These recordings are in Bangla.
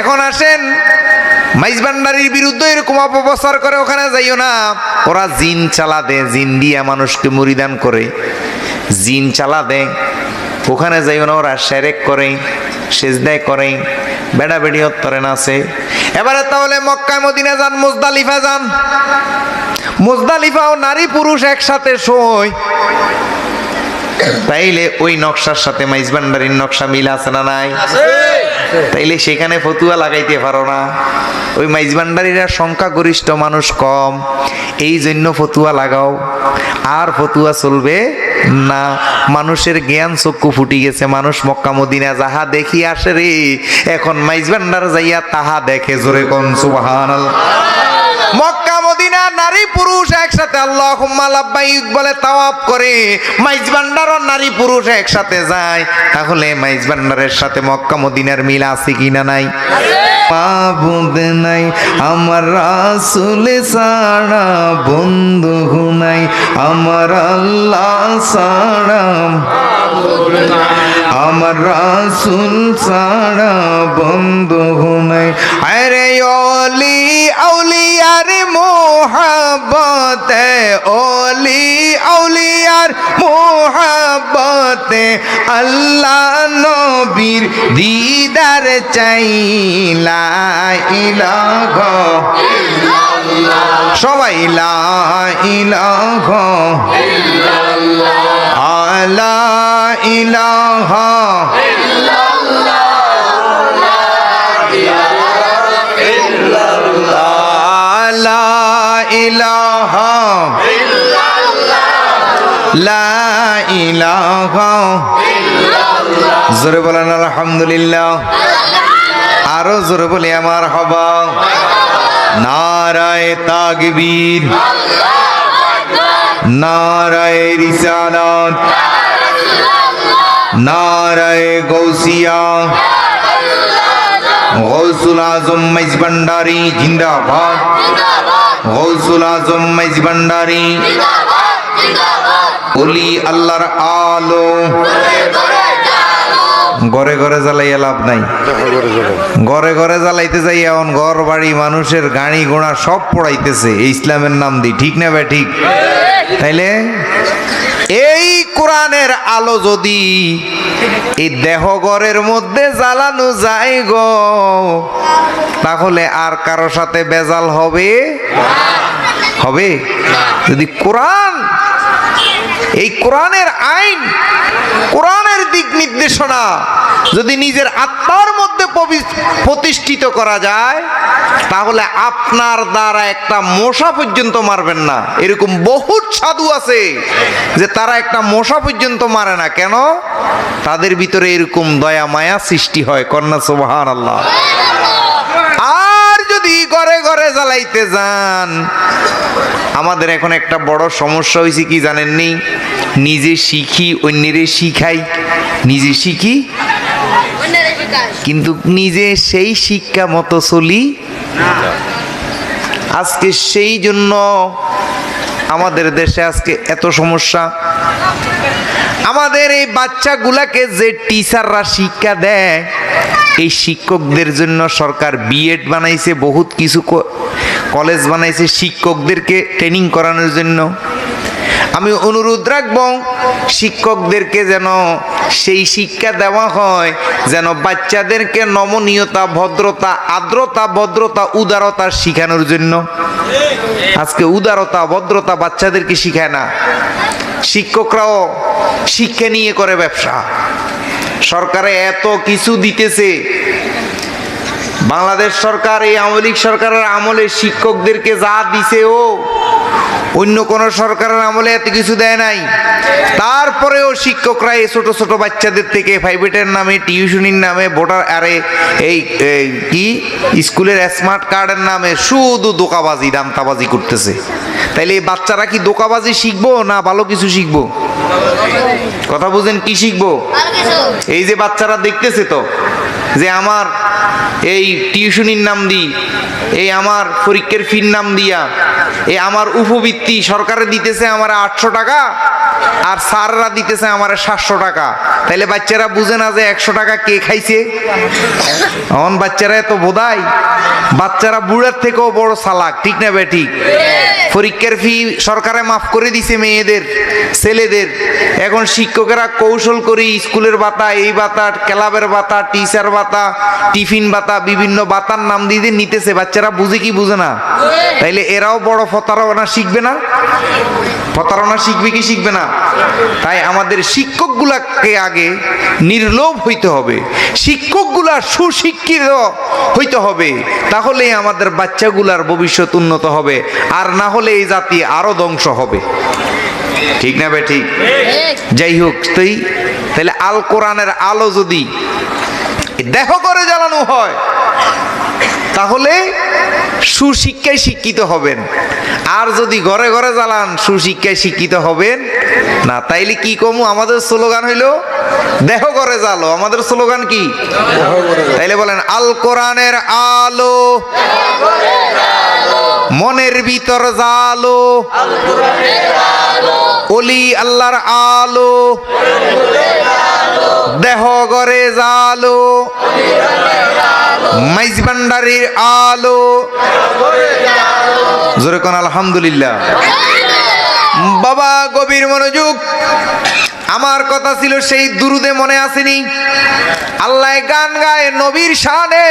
এখন আসেন, মাইজবান্ডারির বিরুদ্ধে এরকম অপপ্রচার করে ওখানে যাইও না। ওরা জিন চালা দেয় জিন দিয়া মানুষকে মরিদান করে। জিন চালা দেয় ওখানে যাইও না, ওরা সেরেক করে, সেজদায় করে বেড়া বেড়ি হত্তরে নাচে। এবারে তাহলে মক্কায় মদিনা যান মুজদালিফা যান। মুজদালিফা ও নারী পুরুষ একসাথে শোয়। তাইলে ওই নকশার সাথে মাইজবান্ডারির নকশা মিল আছে না নাই? তাইলে সেখানে ফতুয়া লাগাইতে পারো না। ওই মাইজ মাইজবান্ডারিরা সংখ্যাগরিষ্ঠ মানুষ কম এই জন্য ফতুয়া লাগাও। আর ফতুয়া চলবে না। মানুষের জ্ঞান চক্ষু ফুটি গেছে। মানুষ মক্কা মদিনা যাহা দেখি আসে রে এখন মাইজবান্ডার যাইয়া তাহা দেখে। জোরে কোন সুবহানাল্লাহ। মক্কা, মদিনা, নারী, পুরুষ একসাথে। আল্লাহ লাব্বাইক বলে তাওয়াব করে মাইজ ভান্ডারও নারী, পুরুষ একসাথে যায়। তাহলে মাইজ ভান্ডারের সাথে মক্কা, মদিনার মিল আছে কিনা নাই? নাই, আমার রাসুল সারা বন্ধু নাই, আমার আল্লাহ সারা আমার রাসুল সারা বন্ধু নাই। আরে অলি আউলিয়ার মোহাবতে অলি আউলিয়ার মোহাবতে আল্লাহ নবীর দিদার চাইলা ইলাহ সবাই ইলাহ আলা ইলাহা ইলাহা লা জোরে বলেন, আলহামদুলিল্লাহ। আরও জোরে বলি, আমার হবা। নারায় তাকবীর। নারায় রিসালাত। নারায় গৌসিয়া। গৌসুল আজম মাইজ ভান্ডারি জিন্দাবাদ। গৌসুল আজম মাইজ ভান্ডারি। ওলি আল্লাহর আলো। ঘরে ঘরে জ্বালাইয়া লাভ নাই। ঘরে ঘরে জ্বালাইতে যাই এখন ঘর বাড়ি, মানুষের গাড়ি ঘোড়া সব পড়াইতেছে। ইসলামের নাম দি, ঠিক না ভাই, ঠিক? তাইলে এই কোরআনের আলো যদি এই দেহগরের মধ্যে জ্বালানো যায় গো তাহলে আর কারও সাথে বেজাল হবে? হবে? যদি কোরআন এই কোরআনের আইন, কোরআনের দিক নির্দেশনা যদি নিজের আত্মার মধ্যে প্রতিষ্ঠিত করা যায়, তাহলে আপনার দ্বারা একটা মশা পর্যন্ত মারবেন না। এরকম বহুত সাধু আছে যে তারা একটা মশা পর্যন্ত মারে না। কেন? তাদের ভিতরে এরকম দয়া মায়া সৃষ্টি হয়। কন্যা সুবহান আল্লাহ যদি ঘরে ঘরে জ্বালাইতে যান। আমাদের এখন একটা বড় সমস্যা হয়েছে কি জানেননি? নিজে শিখি অন্যেরে শিখাই। নিজে শিখি কিন্তু নিজে সেই শিক্ষা মতো চলি আজকে সেই জন্য আমাদের দেশে আজকে এত সমস্যা। আমাদের এই বাচ্চাগুলাকে যে টিচাররা শিক্ষা দেয় এই শিক্ষকদের জন্য সরকার বিএড বানাইছে, বহুত কিছু কলেজ বানাইছে শিক্ষকদেরকে ট্রেনিং করানোর জন্য। আমি অনুরোধ রাখব, শিক্ষকদেরকে যেন সেই শিক্ষা দেওয়া হয়, যেন বাচ্চাদেরকে নমনীয়তা, ভদ্রতা, আর্দ্রতা, ভদ্রতা, উদারতা শিখানোর জন্য। আজকে উদারতা, ভদ্রতা বাচ্চাদেরকে শিখায় না। শিক্ষকরাও শিক্ষা নিয়ে করে ব্যবসা। সরকারে এত কিছু দিতেছে। বাংলাদেশ সরকার, এই আওয়ামী লীগ সরকারের আমলে শিক্ষকদেরকে যা দিছে ও, অন্য কোন সরকারের আমলে এত কিছু দেয় নাই। তারপরেও শিক্ষকরা এই ছোট ছোট বাচ্চাদের থেকে প্রাইভেটের নামে, টিউশনির নামে ভোটার আরে এই কি? স্কুলের স্মার্ট কার্ডের নামে শুধু দোকাবাজি, দামতাবাজি করতেছে। তাইলে এই বাচ্চারা কি দোকাবাজি শিখব না ভালো কিছু শিখব? কথা বুঝেন কি শিখব? এই যে বাচ্চারা দেখতেছে তো যে আমার এই টিউশনির নাম দিই এই আমার পরীক্ষার ফির নাম দিয়া এই আমার উপবৃত্তি সরকারে দিতেছে আমার আটশো টাকা আর স্যাররা দিতেছে আমার সাতশো টাকা। তাইলে বাচ্চারা বুঝে না যে একশো টাকা কে খাইছে? এখন বাচ্চারা এত বোধাই। বাচ্চারা বুড়ার থেকেও বড় সালাক ঠিক না বে ঠিক? পরীক্ষার ফি সরকারে মাফ করে দিছে মেয়েদের, ছেলেদের। এখন শিক্ষকেরা কৌশল করে স্কুলের বাতা এই বাতা ক্লাবের বাতা টিচার বাতা টিফিন বাতা বিভিন্ন বাতার নাম দিয়ে নিতেছে। বাচ্চারা বুঝে কি বুঝে না? তাইলে এরাও বড় প্রতারণা শিখবে না? প্রতারণা শিখবে কি শিখবে না? তাই আমাদের শিক্ষকগুলাকে আগে নির্লোভ হইতে হবে। শিক্ষকগুলা সুশিক্ষিত হইতে হবে। তাহলেই আমাদের বাচ্চাগুলার ভবিষ্যৎ উন্নত হবে। আর না হলে এই জাতি আরও ধ্বংস হবে। ঠিক না বে ঠিক যাই হোক তুই তাহলে আল কোরআনের আলো যদি দেহ করে জ্বালানো হয় তাহলে সুশিক্ষায় শিক্ষিত হবেন। আর যদি ঘরে ঘরে জ্বালান, সুশিক্ষায় শিক্ষিত হবেন। না, তাইলে কি কমু? আমাদের স্লোগান হইল, দেহ করে জালো আমাদের স্লোগান কি? তাইলে বলেন, আল কোরআনের আলো, মনের ভিতর জালো অলি আল্লাহর আলো, দেহ গরে জালো মাইজ ভান্ডারির আলো। জোরে কোন আলহামদুলিল্লাহ। বাবা গভীর মনোযোগ। আমার কথা ছিল সেই দুরুদে মনে আসেনি। আল্লাহ গান গায় নবীর শানে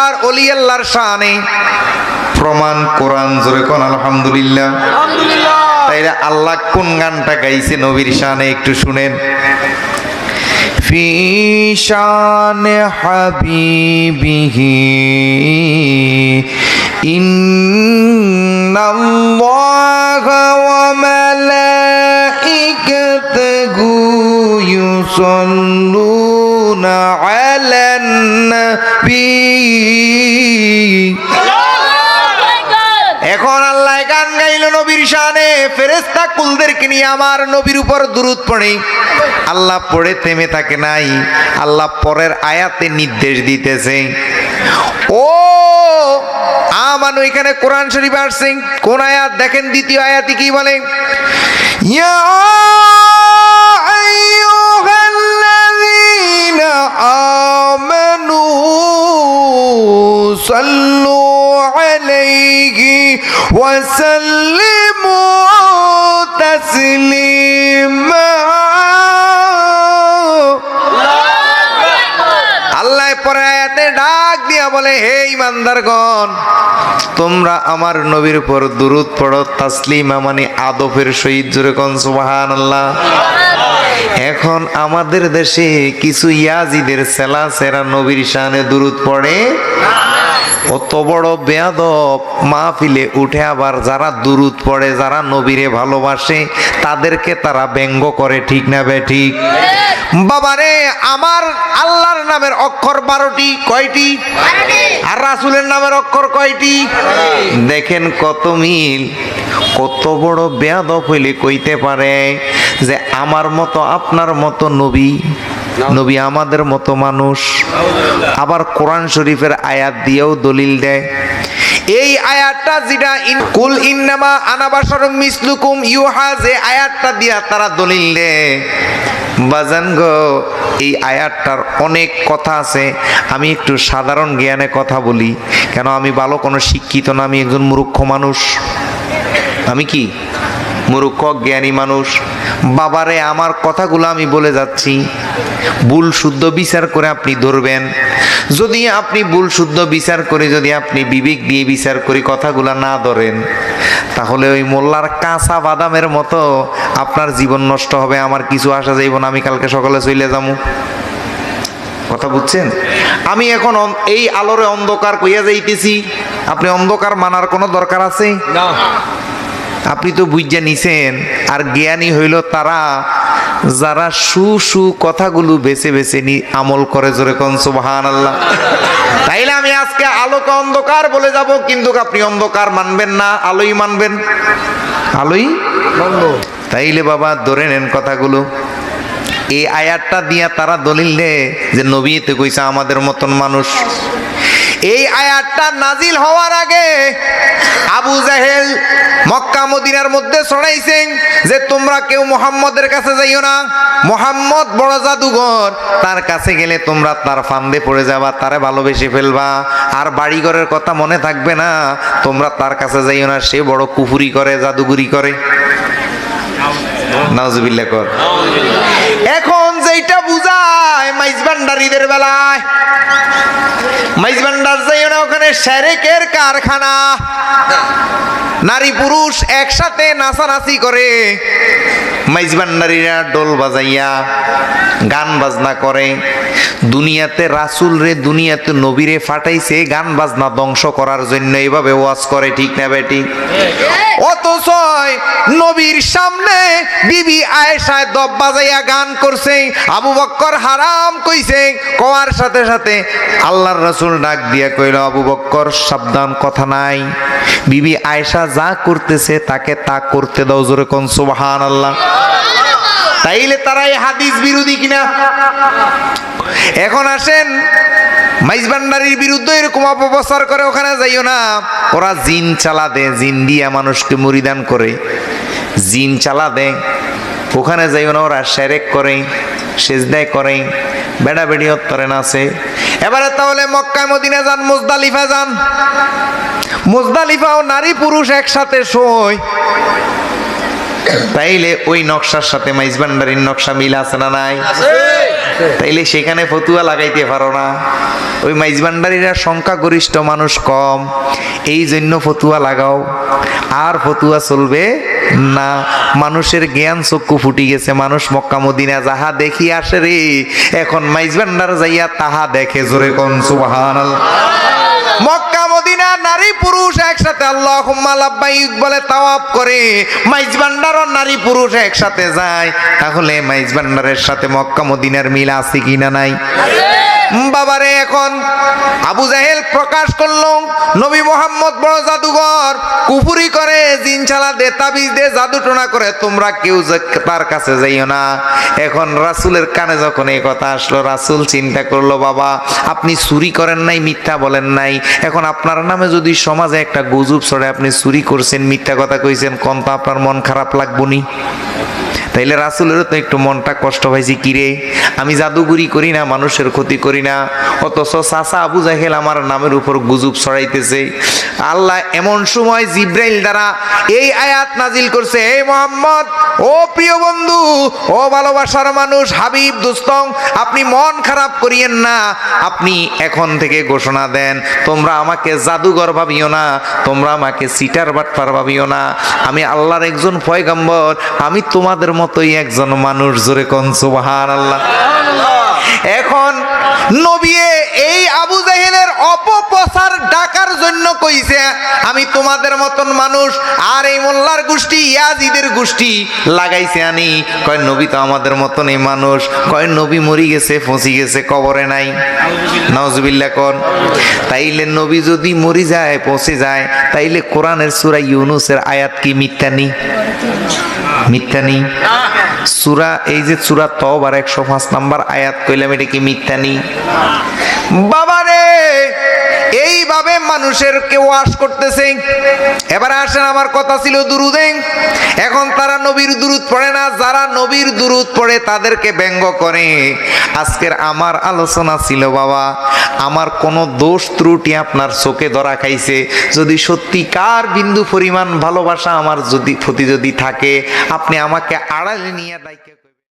আর অলি আল্লাহর শানে। প্রমাণ কোরআন জোরে কোন আলহামদুলিল্লাহ। তাইলে আল্লাহ কোন গানটা গাইছে নবীর শানে একটু শুনেন। في شان حبيبه إن الله وملائكته يصلون على النبي এখন আল্লাহ ফেরেস্তা কুলদেরকে নিয়ে আমার নবীর উপর দূরত পড়ে। আল্লাহ পড়ে, থেমে থাকে নাই। আল্লাহ পরের আয়াতে নির্দেশ দিতেছে। ও, আমানো এখানে কোরআন শরীফ আসছে। কোন আয়াত? দেখেন দ্বিতীয় আয়াতি কি বলে? ইয়া আমানু সাল্লু আলাইহি ওয়া ইমানদারগণ তোমরা আমার নবীর উপর দুরুদ পড়ো তাসলিমা মানে আদবের সহিত জোরে কোন সুবাহান আল্লাহ এখন আমাদের দেশে কিছু ইয়াজিদের সেলা সেরা নবীর শানে দুরুদ পড়ে। অত বড় বেয়াদব মাহফিলে উঠে আবার যারা দুরুদ পড়ে যারা নবীরে ভালোবাসে তাদেরকে তারা ব্যঙ্গ করে ঠিক না বে ঠিক। বাবারে আমার আল্লাহর নামের অক্ষর বারোটি কয়টি? রাসুলের নামের অক্ষর কয়টি? দেখেন কত মিল, কত বড় বেয়াদব হইলে কইতে পারে যে আমার মতো আপনার মতো নবী নবী আমাদের মতো মানুষ। আবার কোরআন শরীফের আয়াত দিয়েও দলিল দেয়। এই আয়াতটা যেটা কুল ইন্নামা আনাবাসর মিসলুকুম ইউহা, যে আয়াতটা দিয়া তারা দলিল দেয়। বাজান গো, এই আয়াতটার অনেক কথা আছে, আমি একটু সাধারণ জ্ঞানে কথা বলি। কেন আমি ভালো কোনো শিক্ষিত না, আমি একজন মূর্খ মানুষ। আমি কি? মূর্খ, জ্ঞানী মানুষ। বাবারে, আমার কথাগুলো আমি বলে যাচ্ছি। ভুল, শুদ্ধ বিচার করে আপনি ধরবেন। যদি আপনি ভুল, শুদ্ধ বিচার করে যদি আপনি বিবেক দিয়ে বিচার করে কথাগুলো না ধরেন, তাহলে ওই মোল্লার কাঁচা বাদামের মতো আপনার জীবন নষ্ট হবে, আমার কিছু আসা যাইব না, আমি কালকে সকালে চলে যাব কথা বুঝছেন? আমি এখন এই আলোরে অন্ধকার কইয়া যাইতেছি। আপনি অন্ধকার মানার কোনো দরকার আছে? না। আপনি তো বুঝে নিছেন আর জ্ঞানী হইল তারা যারা সু সু কথাগুলো বেছে বেছে নি আমল করে জোরে কোন সুবহান আল্লাহ তাইলে আমি আজকে আলোকে অন্ধকার বলে যাব কিন্তু আপনি অন্ধকার মানবেন না আলোই মানবেন। আলোই? তাইলে বাবা ধরে নেন কথাগুলো। এই আয়াতটা দিয়া তারা দলিল দেয় যে নবীতে কইছে আমাদের মতন মানুষ। এই আয়াতটা নাজিল হওয়ার আগে আবু জাহেল মক্কা মদিনার মধ্যে ছড়াইছে যে তোমরা কেউ মোহাম্মদের কাছে যাইও না। মোহাম্মদ বড় জাদুঘর। তার কাছে গেলে তোমরা তার ফান্দে পড়ে যাবা তারে ভালোবেসে ফেলবা। আর বাড়িঘরের কথা মনে থাকবে না তোমরা তার কাছে যাইও না। সে বড় কুফুরি করে জাদুগুরি করে। নাউজুবিল্লাহ কর। এখন যেটা মাইজবান্ডারিদের বেলায়। মাইজবান্ডার যাইও না ওখানে শ্যারেকের কারখানা। নারী পুরুষ একসাথে নাচানাচি করে। মাইজবান্ডারিরা ডোল বাজাইয়া গান বাজনা করে। দুনিয়াতে রাসুল রে, দুনিয়াতে নবীরে ফাটাইছে, গান বাজনা ধ্বংস করার জন্য এইভাবে ওয়াজ করে, ঠিক না বেটি? অথচ নবীর সামনে বিবি আয়েশায় দব বাজাইয়া গান করছে, আবু বক্কর হারাম কইছে। কোয়ার সাথে সাথে আল্লাহর রাসূল ডাক দিয়া কইল, আবু বক্কর, সাবধান, কথা নাই। বিবি আয়েশা যা করতেছে তাকে তা করতে দাও জোরে কোন, সুবহানাল্লাহ। তাইলে তারা এই হাদিস বিরোধী কিনা? এখন আসেন, মাইজবান্ডারির বিরুদ্ধে এরকম অপপ্রচার করে, ওখানে যাইও না। ওরা জিন চালা দে জিন দিয়া মানুষকে মরিদান করে। জিন চালা দে ওখানে যাইও না, ওরা সেরেক করে, সেজদায় করে বেড়া বেড়ি হত্তরে নাচে। এবারে তাহলে মক্কায় মদিনা যান মুজদালিফা যান। মুজদালিফাও নারী পুরুষ একসাথে শোয়। তাইলে ওই নকশার সাথে মাইজবান্ডারির নকশা মিল আছে না নাই? তাইলে সেখানে ফতুয়া লাগাইতে পারো না। ওই মাইজবান্ডারিরা সংখ্যাগরিষ্ঠ মানুষ কম এই জন্য ফতুয়া লাগাও। আর ফতুয়া চলবে না। মানুষের জ্ঞান চক্ষু ফুটি গেছে। মানুষ মক্কা মদিনা যাহা দেখি আসে রে এখন মাইজবান্ডার যাইয়া তাহা দেখে। জোরে কোন সুবহানাল্লাহ। মক্কা, মদিনা, নারী, পুরুষ একসাথে। আল্লাহ লাব্বাইক বলে তাওয়াব করে মাইজ ভান্ডার নারী, পুরুষ একসাথে যায়। তাহলে মাইজ ভান্ডারের সাথে মক্কা, মদিনার মিল আছে কিনা নাই? বাবারে, এখন আবু জাহেল প্রকাশ করল, নবী মোহাম্মদ বড় জাদুঘর, কুফুরি করে, জিন চালা দে, তাবিজ দে, জাদু টোনা করে, তোমরা কেউ তার কাছে যাইও না। এখন রাসুলের কানে যখন এই কথা আসলো, রাসুল চিন্তা করল, বাবা, আপনি চুরি করেন নাই, মিথ্যা বলেন নাই। এখন আপনার নামে যদি সমাজে একটা গুজব ছড়ে আপনি চুরি করছেন, মিথ্যা কথা কইছেন, কোন তো আপনার মন খারাপ লাগবনি তাইলে রাসুলেরও তো একটু মনটা কষ্ট হয়েছে কিরে আমি জাদুগুরি করি না, মানুষের ক্ষতি করি না। অথচ চাচা আবু জাহেল আমার নামের উপর গুজব ছড়াইতেছে। আল্লাহ এমন সময় জিব্রাইল দ্বারা এই আয়াত নাজিল করছে, হে মোহাম্মদ, ও প্রিয় বন্ধু, ও ভালোবাসার মানুষ, হাবিব দুস্তং, আপনি মন খারাপ করিয়েন না। আপনি এখন থেকে ঘোষণা দেন, তোমরা আমাকে জাদুঘর ভাবিও না, তোমরা আমাকে সিটার বাটপার ভাবিও না। আমি আল্লাহর একজন পয়গম্বর, আমি তোমাদের মতোই একজন মানুষ, জোরে কন সুবহান আল্লাহ এখন নবিয়ে এই আবু জাহেলের অপপ্রচার ডাকার জন্য কইছে, আমি তোমাদের মতন মানুষ আর এই মোল্লার গোষ্ঠী, ইয়াজিদের গোষ্ঠী লাগাইছে আনি। কয়, নবী তো আমাদের মতন এই মানুষ। কয়, নবী মরি গেছে, ফসি গেছে, কবরে নাই। নজবিল্লা কন। তাইলে নবী যদি মরি যায় পৌঁছে যায়, তাইলে কোরআনের সূরা ইউনুসের আয়াত কি মিথ্যা নেই মিথ্যা নেই। সুরা, এই যে সুরা তবার একশো পাঁচ নাম্বার আয়াত কইলাম, এটা কি মিথ্যা নেই? বাবারে! এইভাবে মানুষের কেউ আশ করতেছে। এবার আসেন, আমার কথা ছিল দুরুদে। এখন তারা নবীর দুরুদ পড়ে না, যারা নবীর দুরুদ পড়ে তাদেরকে ব্যঙ্গ করে। আজকের আমার আলোচনা ছিল, বাবা, আমার কোনো দোষ ত্রুটি আপনার চোখে ধরা খাইছে। যদি সত্যিকার বিন্দু পরিমাণ ভালোবাসা আমার যদি প্রতি যদি থাকে, আপনি আমাকে আড়ালে নিয়ে ডাইকে